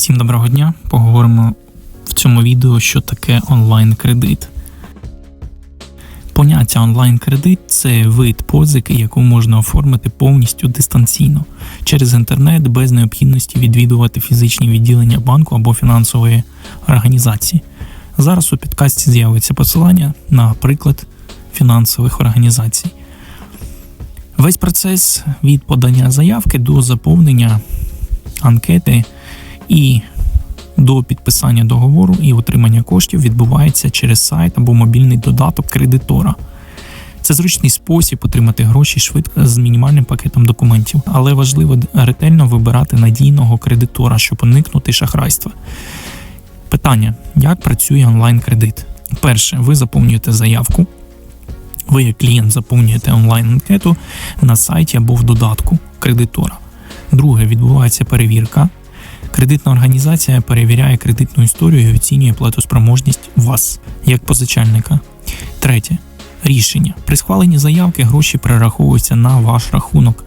Всім доброго дня. Поговоримо в цьому відео, що таке онлайн-кредит. Поняття онлайн-кредит це вид позики, яку можна оформити повністю дистанційно через інтернет без необхідності відвідувати фізичні відділення банку або фінансової організації. Зараз у підкасті з'явиться посилання на приклад фінансових організацій. Весь процес від подання заявки до заповнення анкети і до підписання договору і отримання коштів відбувається через сайт або мобільний додаток кредитора. Це зручний спосіб отримати гроші швидко з мінімальним пакетом документів, але важливо ретельно вибирати надійного кредитора, щоб уникнути шахрайства. Питання: як працює онлайн-кредит? Перше, ви заповнюєте заявку. Ви, як клієнт, заповнюєте онлайн-анкету на сайті або в додатку кредитора. Друге, відбувається перевірка. Кредитна організація перевіряє кредитну історію і оцінює платоспроможність вас як позичальника. Третє рішення. При схваленні заявки гроші перераховуються на ваш рахунок,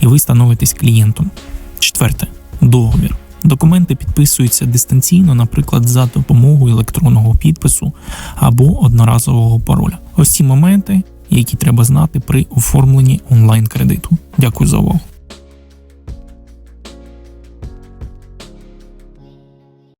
і ви становитесь клієнтом. Четверте договір. Документи підписуються дистанційно, наприклад, за допомогою електронного підпису або одноразового пароля. Ось ці моменти, які треба знати при оформленні онлайн кредиту. Дякую за увагу.